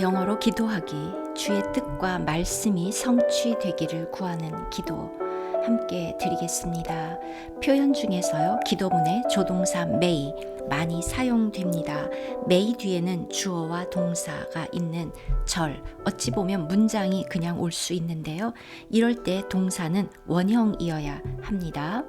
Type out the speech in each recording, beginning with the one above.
영어로 기도하기, 주의 뜻과 말씀이 성취되기를 구하는 기도 함께 드리겠습니다. 표현 중에서요, 기도문의 조동사 may 많이 사용됩니다. may 뒤에는 주어와 동사가 있는 절, 어찌 보면 문장이 그냥 올 수 있는데요. 이럴 때 동사는 원형이어야 합니다.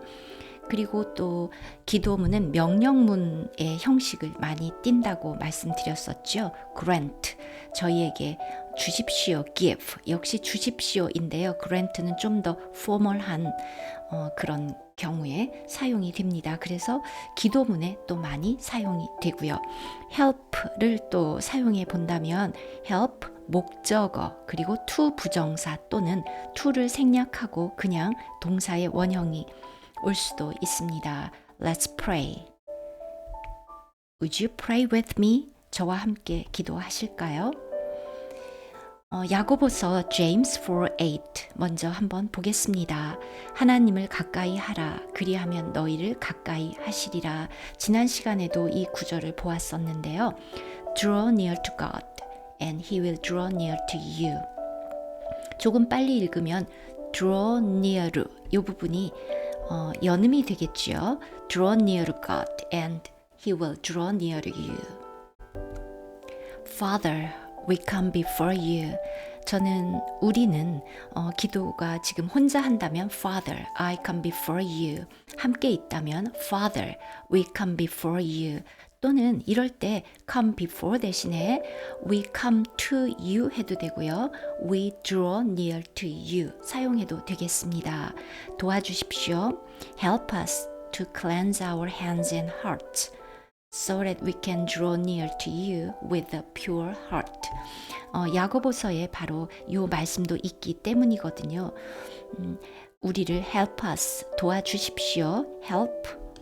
그리고 또 기도문은 명령문의 형식을 많이 띈다고 말씀드렸었죠. grant 저희에게 주십시오, give 역시 주십시오인데요. grant는 좀 더 포멀한 어, 그런 경우에 사용이 됩니다. 그래서 기도문에 또 많이 사용이 되고요. help를 또 사용해 본다면 help 목적어 그리고 to 부정사 또는 to를 생략하고 그냥 동사의 원형이 올 수도 있습니다. Let's pray. Would you pray with me? 저와 함께 기도하실까요? 어, 야고보서 James 4:8 먼저 한번 보겠습니다. 하나님을 가까이 하라 그리하면 너희를 가까이 하시리라. 지난 시간에도 이 구절을 보았었는데요. Draw near to God and he will draw near to you. 조금 빨리 읽으면 draw near 이 부분이 어, 연음이 되겠지요. Draw near God and he will draw near you. Father, we come before you. 저는 우리는 어, 기도가 지금 혼자 한다면 Father, I come before you. 함께 있다면 Father, we come before you. 또는 이럴 때 come before 대신에 we come to you 해도 되고요. we draw near to you 사용해도 되겠습니다. 도와주십시오. help us to cleanse our hands and hearts. so that we can draw near to you with a pure heart. 어, 야고보서에 바로 이 말씀도 있기 때문이거든요. 음, 우리를 help us 도와주십시오. help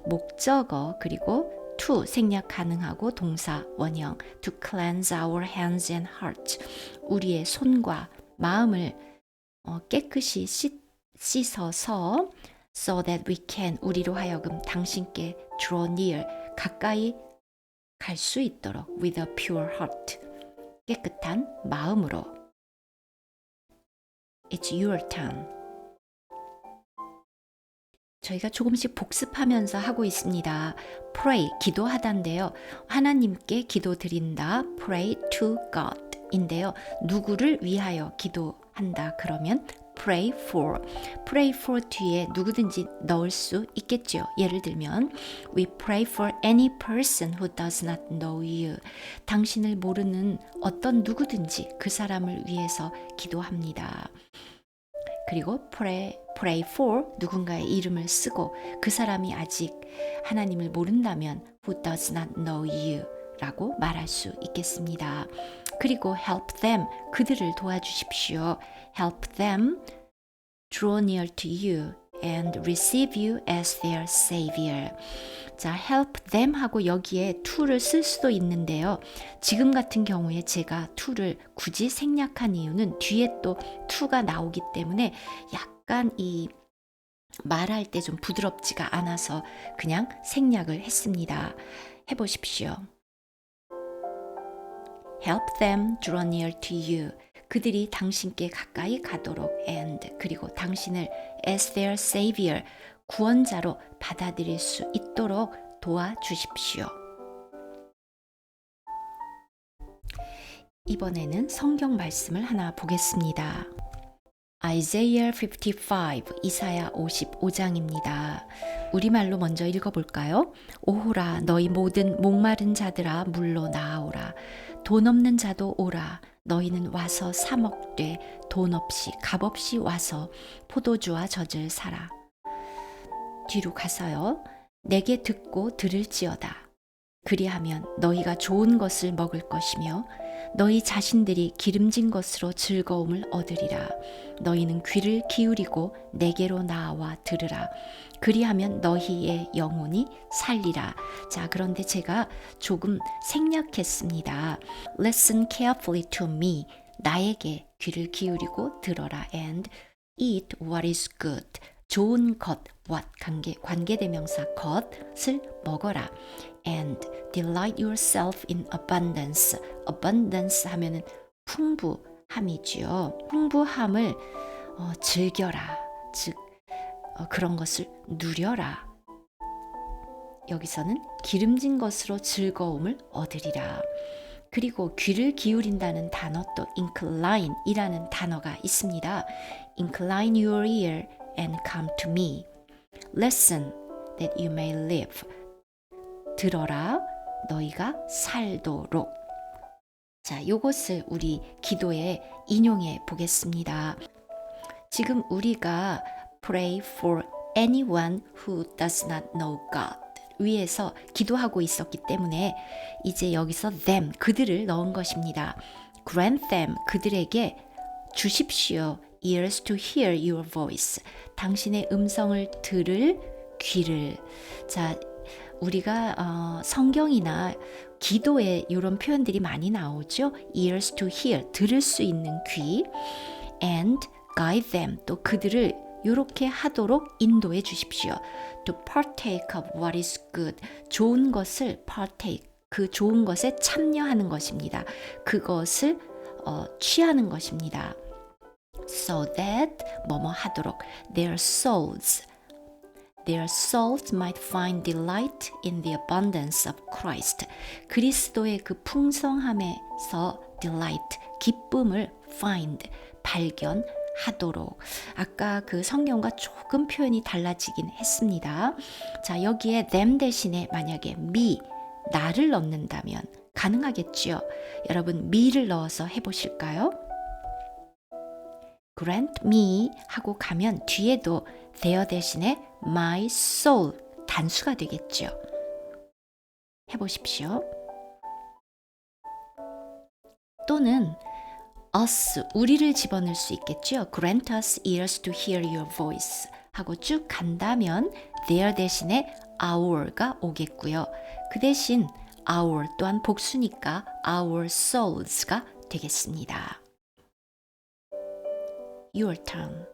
목적어 그리고 to 생략 가능하고 동사 원형 to cleanse our hands and hearts 우리의 손과 마음을 어, 깨끗이 씻, 씻어서 so that we can 우리로 하여금 당신께 draw near 가까이 갈 수 있도록 with a pure heart 깨끗한 마음으로 It's your turn. 저희가 조금씩 복습하면서 하고 있습니다. pray 기도하다인데요. 하나님께 기도 드린다. pray to God 인데요. 누구를 위하여 기도한다. 그러면 pray for. pray for 뒤에 누구든지 넣을 수 있겠죠. 예를 들면 we pray for any person who does not know you. 당신을 모르는 어떤 누구든지 그 사람을 위해서 기도합니다. 그리고 pray, pray for 누군가의 이름을 쓰고 그 사람이 아직 하나님을 모른다면 who does not know you 라고 말할 수 있겠습니다. 그리고 help them 그들을 도와주십시오. help them draw near to you and receive you as their savior. 자, help them 하고 여기에 to를 쓸 수도 있는데요. 지금 같은 경우에 제가 to를 굳이 생략한 이유는 뒤에 또 to가 나오기 때문에 약 간 이 말할 때 좀 부드럽지가 않아서 그냥 생략을 했습니다. 해보십시오. Help them draw near to you. 그들이 당신께 가까이 가도록 and 그리고 당신을 as their savior 구원자로 받아들일 수 있도록 도와주십시오. 이번에는 성경 말씀을 하나 보겠습니다. Isaiah 55, 이사야 55장입니다. 우리말로 먼저 읽어볼까요? 오호라, 너희 모든 목마른 자들아, 물로 나아오라. 돈 없는 자도 오라. 너희는 와서 사 먹되 돈 없이 값 없이 와서 포도주와 젖을 사라. 뒤로 가서요. 내게 듣고 들을지어다. 그리하면 너희가 좋은 것을 먹을 것이며 너희 자신들이 기름진 것으로 즐거움을 얻으리라. 너희는 귀를 기울이고 내게로 나와 들으라. 그리하면 너희의 영혼이 살리라. 자, 그런데 제가 조금 생략했습니다. Listen carefully to me. 나에게 귀를 기울이고 들어라. And eat what is good. 좋은 것, what 관계 관계대명사 것을 먹어라. and delight yourself in abundance. abundance 하면은 풍부함이지요. 풍부함을 어, 즐겨라. 즉 어, 그런 것을 누려라. 여기서는 기름진 것으로 즐거움을 얻으리라. 그리고 귀를 기울인다는 단어 또 incline이라는 단어가 있습니다. Incline your ear and come to me. Listen that you may live. 들어라 너희가 살도록. 자, 요것을 우리 기도에 인용해 보겠습니다. 지금 우리가 pray for anyone who does not know God 위에서 기도하고 있었기 때문에 이제 여기서 them 그들을 넣은 것입니다. grant them 그들에게 주십시오. Ears to hear your voice. 당신의 음성을 들을 귀를. 자, 우리가 어, 성경이나 기도에 이런 표현들이 많이 나오죠. ears to hear 들을 수 있는 귀 and guide them 또 그들을 이렇게 하도록 인도해 주십시오. To partake of what is good. 좋은 것을 partake. 그 좋은 것에 참여하는 것입니다. 그것을 어, 취하는 것입니다. So that 뭐뭐 하도록 their souls their souls might find delight in the abundance of Christ. 그리스도의 그 풍성함에서 delight 기쁨을 find 발견 하도록. 아까 그 성경과 조금 표현이 달라지긴 했습니다. 자, 여기에 them 대신에 만약에 me, 나를 넣는다면 가능하겠지요. 여러분, me를 넣어서 해 보실까요? Grant me 하고 가면 뒤에도 their 대신에 my soul 단수가 되겠죠. 해보십시오. 또는 us 우리를 집어넣을 수 있겠죠. Grant us ears to hear your voice 하고 쭉 간다면 their 대신에 our가 오겠고요. 그 대신 our 또한 복수니까 our souls가 되겠습니다. Your turn.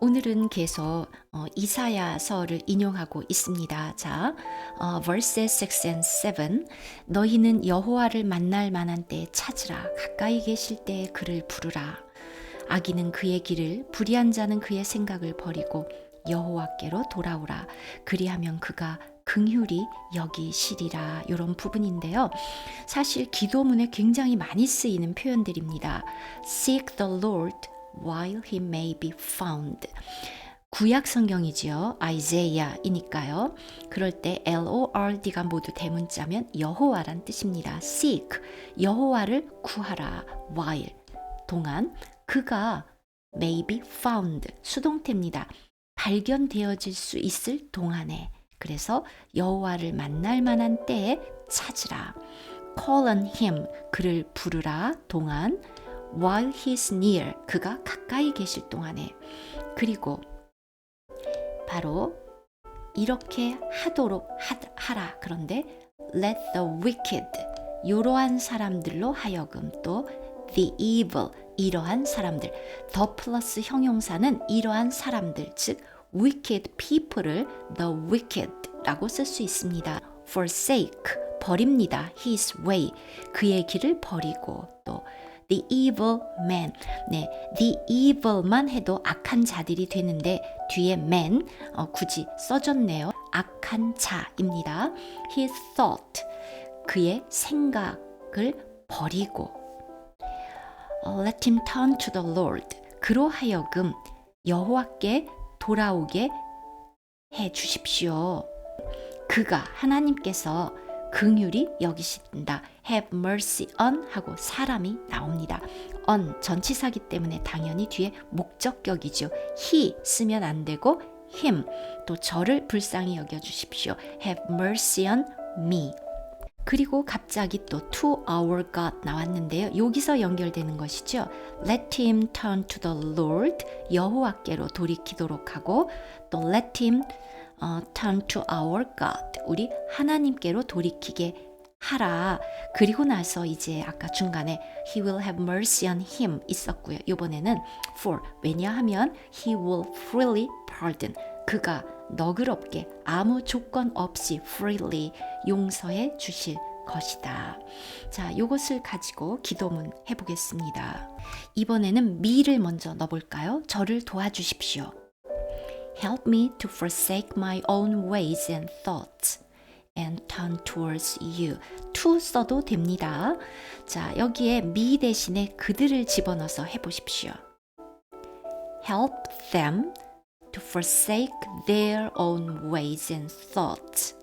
오늘은 계속 어, 이사야서를 인용하고 있습니다. 자, 어, verses 6 and 7 너희는 여호와를 만날 만한 때에 찾으라 가까이 계실 때에 그를 부르라 악인은 그의 길을 불의한 자는 그의 생각을 버리고 여호와께로 돌아오라 그리하면 그가 긍휼히 여기시리라 이런 부분인데요. 사실 기도문에 굉장히 많이 쓰이는 표현들입니다. Seek the Lord while he may be found. 구약 성경이지요. 아이제야이니까요. 그럴 때 L-O-R-D가 모두 대문자면 여호와란 뜻입니다. seek 여호와를 구하라 while 동안 그가 may be found 수동태입니다. 발견되어질 수 있을 동안에 그래서 여호와를 만날 만한 때에 찾으라. call on him. 그를 부르라. 동안 while he's near. 그가 가까이 계실 동안에. 그리고 바로 이렇게 하도록 하, 라. 그런데 let the wicked 이러한 사람들로 하여금 또 the evil 이러한 사람들. 더 플러스 형용사는 이러한 사람들 즉 wicked people을 the wicked라고 쓸 수 있습니다. forsake 버립니다. his way 그의 길을 버리고 또 the evil man. 네, the evil만 해도 악한 자들이 되는데 뒤에 man 어, 굳이 써졌네요. 악한 자입니다. His thought 그의 생각을 버리고 어, Let him turn to the Lord. 그로 하여금 여호와께 돌아오게 해 주십시오. 그가 하나님께서 긍휼히 여기신다. have mercy on 하고 사람이 나옵니다. on 전치사기 때문에 당연히 뒤에 목적격이죠. he 쓰면 안 되고 him 또 저를 불쌍히 여겨 주십시오. have mercy on me. 그리고 갑자기 또 to our God 나왔는데요. 여기서 연결되는 것이죠. Let him turn to the Lord 여호와께로 돌이키도록 하고 또 let him 어, turn to our God. 우리 하나님께로 돌이키게 하라. 그리고 나서 이제 아까 중간에 he will have mercy on him 있었고요. 이번에는 for 왜냐하면 he will freely pardon. 그가 너그럽게 아무 조건 없이 freely 용서해 주실 것이다. 자, 요것을 가지고 기도문 해보겠습니다. 이번에는 미를 먼저 넣어볼까요? 저를 도와주십시오. Help me to forsake my own ways and thoughts and turn towards you. to 써도 됩니다. 자, 여기에 me 대신에 그들을 집어넣어서 해보십시오. Help them to forsake their own ways and thoughts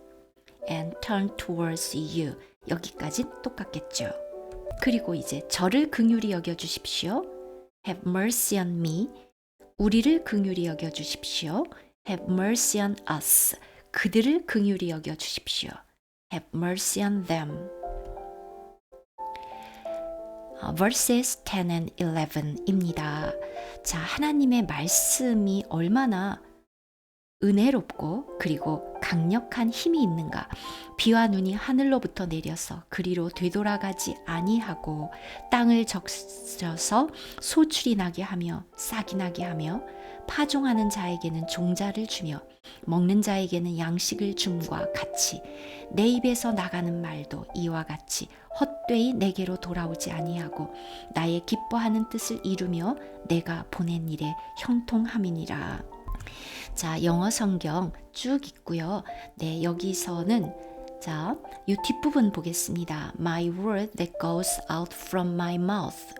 and turn towards you. 여기까지 똑같겠죠. 그리고 이제 저를 긍휼히 여겨 주십시오. Have mercy on me. 우리를 긍휼히 여겨 주십시오. Have mercy on us. 그들을 긍휼히 여겨 주십시오. Have mercy on them. 어, verses 10 and 11입니다. 자, 하나님의 말씀이 얼마나 은혜롭고 그리고 강력한 힘이 있는가. 비와 눈이 하늘로부터 내려서 그리로 되돌아가지 아니하고 땅을 적셔서 소출이 나게 하며 싹이 나게 하며 파종하는 자에게는 종자를 주며 먹는 자에게는 양식을 줌과 같이 내 입에서 나가는 말도 이와 같이 헛되이 내게로 돌아오지 아니하고 나의 기뻐하는 뜻을 이루며 내가 보낸 일에 형통함이니라. 자, 영어 성경 쭉 있고요. 네, 여기서는 자, 이 뒷부분 보겠습니다. My word that goes out from my mouth.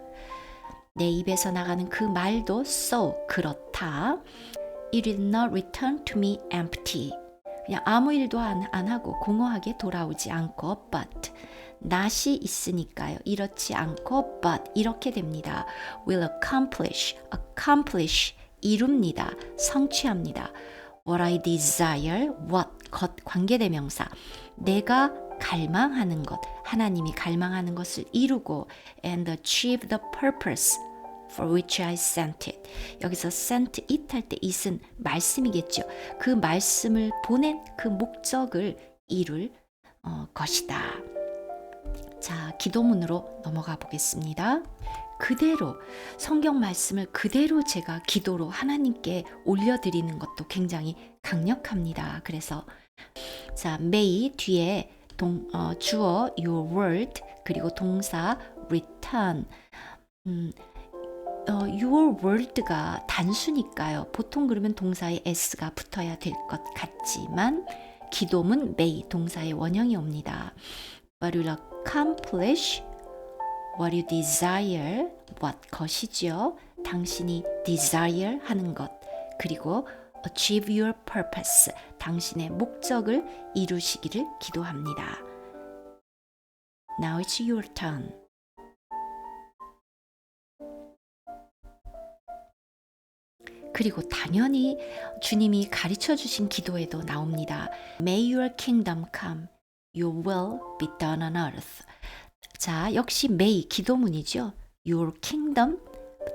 내 입에서 나가는 그 말도 so 그렇다. It will not return to me empty. 그냥 아무 일도 안, 안 하고 공허하게 돌아오지 않고 but 낫이 있으니까요. 이렇지 않고 but 이렇게 됩니다. will accomplish, accomplish 이룹니다. 성취합니다. What I desire, what 것 관계대명사. 내가 갈망하는 것, 하나님이 갈망하는 것을 이루고 and achieve the purpose for which I sent it. 여기서 sent it 할 때 it은 말씀이겠죠. 그 말씀을 보낸 그 목적을 이룰 어, 것이다. 자, 기도문으로 넘어가 보겠습니다. 그대로 성경 말씀을 그대로 제가 기도로 하나님께 올려드리는 것도 굉장히 강력합니다. 그래서 자 may 뒤에 동, 어, 주어 your word 그리고 동사 return 음, 어, your word가 단수니까요. 보통 그러면 동사에 s가 붙어야 될 것 같지만 기도문 may 동사의 원형이 옵니다. But will accomplish what you desire, what 것이죠. 당신이 desire 하는 것. 그리고 achieve your purpose. 당신의 목적을 이루시기를 기도합니다. Now it's your turn. 그리고 당연히 주님이 가르쳐 주신 기도에도 나옵니다. May your kingdom come, your will be done on earth. 자, 역시 may 기도문이죠. Your kingdom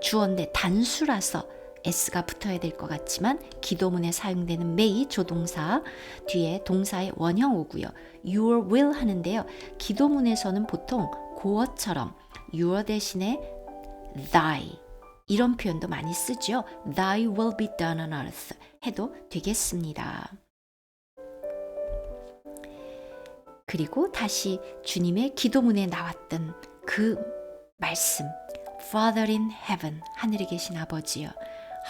주어인데 단수라서 s가 붙어야 될 것 같지만 기도문에 사용되는 may 조동사 뒤에 동사의 원형 오고요. your will 하는데요. 기도문에서는 보통 고어처럼 your 대신에 thy 이런 표현도 많이 쓰죠. Thy will be done on earth 해도 되겠습니다. 그리고 다시 주님의 기도문에 나왔던 그 말씀 Father in heaven 하늘에 계신 아버지여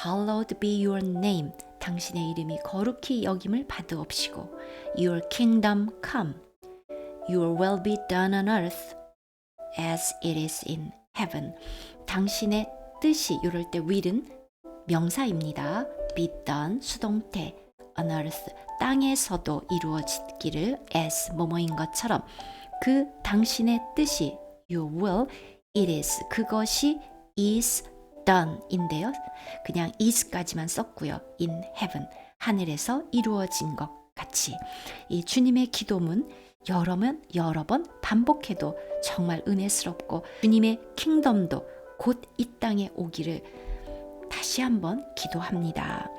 Hallowed be your name 당신의 이름이 거룩히 여김을 받으옵시고 Your kingdom come Your will be done on earth as it is in heaven 당신의 뜻이 이럴 때 will은 명사입니다. be done 수동태 on earth 땅에서도 이루어지기를 as 뭐뭐인 것처럼 그 당신의 뜻이 your will it is 그것이 is done인데요. 그냥 is까지만 썼고요. in heaven 하늘에서 이루어진 것 같이 이 주님의 기도문 여러 번 여러 번 반복해도 정말 은혜스럽고 주님의 킹덤도 곧 이 땅에 오기를 다시 한번 기도합니다.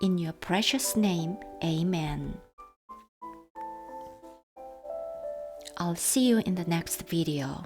In your precious name, amen. I'll see you in the next video.